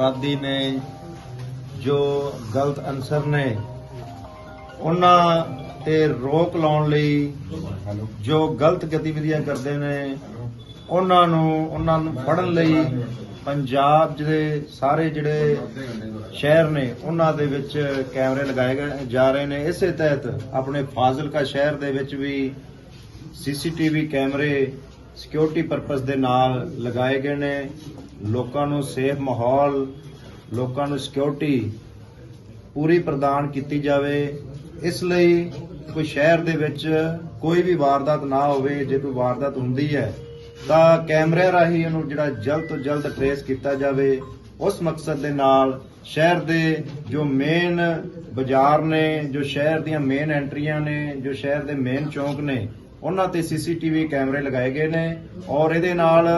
ਅਪਰਾਧੀ ਨੇ ਜੋ ਗਲਤ ਅਨਸਰ ਨੇ, ਉਹਨਾਂ ਤੇ ਰੋਕ ਲਾਉਣ ਲਈ ਜੋ ਗਲਤ ਗਤੀਵਿਧੀਆਂ ਕਰਦੇ ਨੇ, ਉਹਨਾਂ ਨੂੰ ਉਹਨਾਂ ਨੂੰ ਫੜਨ ਲਈ ਪੰਜਾਬ ਦੇ ਸਾਰੇ ਜਿਹੜੇ ਸ਼ਹਿਰ ਨੇ, ਉਹਨਾਂ ਦੇ ਵਿੱਚ ਕੈਮਰੇ ਲਗਾਏ ਗਏ, ਜਾ ਰਹੇ ਨੇ। ਇਸੇ ਤਹਿਤ ਆਪਣੇ ਫਾਜ਼ਿਲਕਾ ਸ਼ਹਿਰ ਦੇ ਵਿੱਚ ਵੀ ਸੀਸੀਟੀਵੀ ਕੈਮਰੇ ਸਿਕਿਉਰਿਟੀ ਪਰਪਸ ਦੇ ਨਾਲ ਲਗਾਏ ਗਏ ਨੇ। ਲੋਕਾਂ ਨੂੰ ਸੇਫ ਮਾਹੌਲ, ਲੋਕਾਂ ਨੂੰ ਸਿਕਿਉਰਿਟੀ ਪੂਰੀ ਪ੍ਰਦਾਨ ਕੀਤੀ ਜਾਵੇ। ਇਸ ਲਈ ਕੋਈ ਸ਼ਹਿਰ ਦੇ ਵਿੱਚ ਕੋਈ ਵੀ ਵਾਰਦਾਤ ਨਾ ਹੋਵੇ, ਜੇ ਕੋਈ ਵਾਰਦਾਤ ਹੁੰਦੀ ਹੈ, ਤਾਂ ਕੈਮਰੇ ਰਾਹੀਂ ਉਹਨੂੰ ਜਿਹੜਾ ਜਲਦ ਤੋਂ ਜਲਦ ਟਰੇਸ ਕੀਤਾ ਜਾਵੇ। ਉਸ ਮਕਸਦ ਦੇ ਨਾਲ ਸ਼ਹਿਰ ਦੇ ਜੋ ਮੇਨ ਬਾਜ਼ਾਰ ਨੇ, ਜੋ ਸ਼ਹਿਰ ਦੀਆਂ ਮੇਨ ਐਂਟਰੀਆਂ ਨੇ, ਜੋ ਸ਼ਹਿਰ ਦੇ ਮੇਨ ਚੌਂਕ ਨੇ, ਉਹਨਾਂ ਤੇ ਸੀਸੀਟੀਵੀ ਕੈਮਰੇ ਲਗਾਏ ਗਏ ਨੇ ਔਰ ਇਹਦੇ ਨਾਲ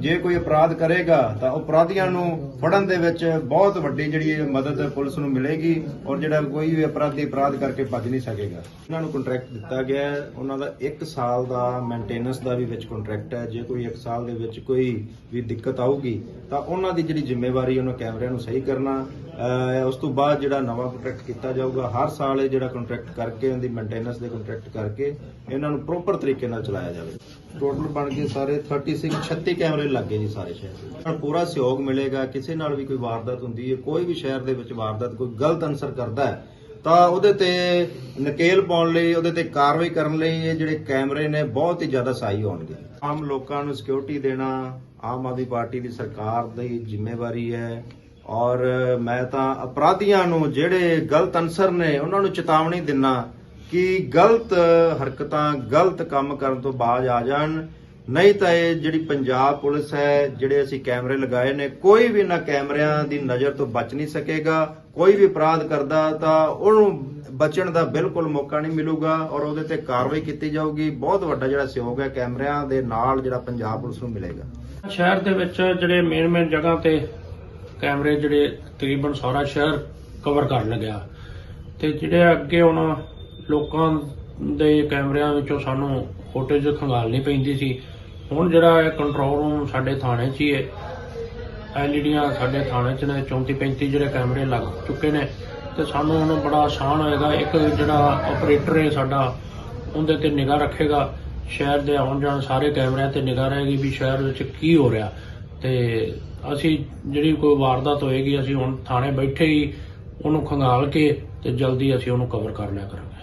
ਜੇ ਕੋਈ ਅਪਰਾਧ ਕਰੇਗਾ, ਤਾਂ ਅਪਰਾਧੀਆਂ ਨੂੰ ਫੜਨ ਦੇ ਵਿੱਚ ਬਹੁਤ ਵੱਡੀ ਜਿਹੜੀ ਇਹ ਮਦਦ ਪੁਲਿਸ ਨੂੰ ਮਿਲੇਗੀ ਔਰ ਜਿਹੜਾ ਕੋਈ ਵੀ ਅਪਰਾਧੀ ਅਪਰਾਧ ਕਰਕੇ ਭੱਜ ਨਹੀਂ ਸਕੇਗਾ। ਇਹਨਾਂ ਨੂੰ ਕੰਟਰੈਕਟ ਦਿੱਤਾ ਗਿਆ ਹੈ। ਉਹਨਾਂ ਦਾ 1 ਸਾਲ ਦਾ ਮੇਨਟੇਨੈਂਸ ਦਾ ਵੀ ਵਿੱਚ ਕੰਟਰੈਕਟ ਹੈ। ਜੇ ਕੋਈ 1 ਸਾਲ ਦੇ ਵਿੱਚ ਕੋਈ ਵੀ ਦਿੱਕਤ ਆਊਗੀ, ਤਾਂ ਉਹਨਾਂ ਦੀ ਜਿਹੜੀ ਜ਼ਿੰਮੇਵਾਰੀ ਉਹਨਾਂ ਕੈਮਰਿਆਂ ਨੂੰ ਸਹੀ ਕਰਨਾ। ਉਸ ਤੋਂ ਬਾਅਦ ਜਿਹੜਾ ਨਵਾਂ ਕੰਟਰੈਕਟ ਕੀਤਾ ਜਾਊਗਾ, ਹਰ ਸਾਲ ਇਹ ਜਿਹੜਾ ਕੰਟਰੈਕਟ ਕਰਕੇ, ਉਹਦੀ ਮੇਨਟੇਨੈਂਸ ਦੇ ਕੰਟਰੈਕਟ ਕਰਕੇ, ਇਹਨਾਂ ਨੂੰ ਪ੍ਰੋਪਰ ਤਰੀਕੇ ਨਾਲ ਚਲਾਇਆ ਜਾਵੇ। ਟੋਟਲ ਬਣ ਕੇ ਸਾਰੇ 36 36 ਕੈਮਰੇ ਲੱਗੇ ਜੀ ਸਾਰੇ ਸ਼ਹਿਰ ਦੇ ਪੂਰਾ ਸਹਿਯੋਗ ਮਿਲੇਗਾ, ਕਿਸੇ ਨਾਲ ਵੀ ਕੋਈ ਵਾਰਦਾਤ ਹੁੰਦੀ ਹੈ, ਕੋਈ ਵੀ ਸ਼ਹਿਰ ਦੇ ਵਿੱਚ ਵਾਰਦਾਤ, ਕੋਈ ਗਲਤ ਅਨਸਰ ਕਰਦਾ ਹੈ, ਤਾਂ ਉਹਦੇ ਤੇ ਨਕੇਲ ਪਾਉਣ ਲਈ, ਉਹਦੇ ਤੇ ਕਾਰਵਾਈ ਕਰਨ ਲਈ ਇਹ ਜਿਹੜੇ ਕੈਮਰੇ ਨੇ ਬਹੁਤ ਹੀ ਜ਼ਿਆਦਾ ਸਹਾਈ ਹੋਣਗੇ। ਆਮ ਲੋਕਾਂ ਨੂੰ ਸਿਕਿਉਰਿਟੀ ਦੇਣਾ, ਆਮ ਆਦਮੀ ਪਾਰਟੀ ਦੀ ਸਰਕਾਰ ਦੀ ਜ਼ਿੰਮੇਵਾਰੀ ਹੈ ਔਰ ਮੈਂ ਤਾਂ ਅਪਰਾਧੀਆਂ ਨੂੰ ਜਿਹੜੇ ਗਲਤ ਅਨਸਰ ਨੇ, ਉਹਨਾਂ ਨੂੰ ਚੇਤਾਵਨੀ ਦਿੰਨਾ ਕਿ ਗਲਤ ਹਰਕਤਾਂ, ਗਲਤ ਕੰਮ ਕਰਨ ਤੋਂ ਬਾਜ਼ ਆ ਜਾਣ। ਨਹੀਂ ਤਾਂ ਇਹ ਜਿਹੜੀ ਪੰਜਾਬ ਪੁਲਿਸ ਹੈ, ਜਿਹੜੇ ਅਸੀਂ ਕੈਮਰੇ ਲਗਾਏ ਨੇ, ਕੋਈ ਵੀ ਨਾ ਕੈਮਰਿਆਂ ਦੀ ਨਜ਼ਰ ਤੋਂ ਬਚ ਨਹੀਂ ਸਕੇਗਾ। ਕੋਈ ਵੀ ਅਪਰਾਧ ਕਰਦਾ ਤਾਂ ਉਹਨੂੰ ਬਚਣ ਦਾ ਬਿਲਕੁਲ ਮੌਕਾ ਨਹੀਂ ਮਿਲੂਗਾ ਔਰ ਉਹਦੇ ਤੇ ਕਾਰਵਾਈ ਕੀਤੀ ਜਾਊਗੀ। ਬਹੁਤ ਵੱਡਾ ਜਿਹੜਾ ਸਹਿਯੋਗ ਹੈ ਕੈਮਰਿਆਂ ਦੇ ਨਾਲ ਜਿਹੜਾ ਪੰਜਾਬ ਪੁਲਿਸ ਨੂੰ ਮਿਲੇਗਾ। ਸ਼ਹਿਰ ਦੇ ਵਿੱਚ ਜਿਹੜੇ ਮੇਨ ਮੇਨ ਜਗ੍ਹਾ ਤੇ ਕੈਮਰੇ ਜਿਹੜੇ ਤਕਰੀਬਨ ਸਾਰਾ ਸ਼ਹਿਰ ਕਵਰ ਕਰਨ ਲੱਗਿਆ ਤੇ ਜਿਹੜੇ ਅੱਗੇ ਹੁਣ ਲੋਕਾਂ ਦੇ ਕੈਮਰਿਆਂ ਵਿੱਚੋਂ ਸਾਨੂੰ ਫੁਟੇਜ ਖੰਗਾਲਣੀ ਪੈਂਦੀ ਸੀ। ਹੁਣ ਜਿਹੜਾ ਇਹ ਕੰਟਰੋਲ ਰੂਮ ਸਾਡੇ ਥਾਣੇ 'ਚ ਹੀ ਹੈ। ਐਲਈਡੀਆਂ ਸਾਡੇ ਥਾਣੇ 'ਚ ਨੇ 34 35 ਜਿਹੜੇ ਕੈਮਰੇ ਲੱਗ ਚੁੱਕੇ ਨੇ। ਤੇ ਸਾਨੂੰ ਹੁਣ ਬੜਾ ਆਸਾਨ ਹੋਏਗਾ। ਇੱਕ ਜਿਹੜਾ ਆਪਰੇਟਰ ਹੈ ਸਾਡਾ, ਉਹਦੇ ਤੇ ਨਿਗਾਹ ਰੱਖੇਗਾ। ਸ਼ਹਿਰ ਦੇ ਆਉਣ ਜਾਣ ਸਾਰੇ ਕੈਮਰਿਆਂ ਤੇ ਨਿਗਾਹ ਰਹੇਗੀ ਵੀ ਸ਼ਹਿਰ ਵਿੱਚ ਕੀ ਹੋ ਰਿਹਾ। ਤੇ ਅਸੀਂ ਜਿਹੜੀ ਕੋਈ ਵਾਰਦਾਤ ਹੋਏਗੀ, ਅਸੀਂ ਹੁਣ ਥਾਣੇ ਬੈਠੇ ਹੀ ਉਹਨੂੰ ਖੰਗਾਲ ਕੇ ਤੇ ਜਲਦੀ ਅਸੀਂ ਉਹਨੂੰ ਕਵਰ ਕਰ ਲਿਆ ਕਰਾਂਗੇ।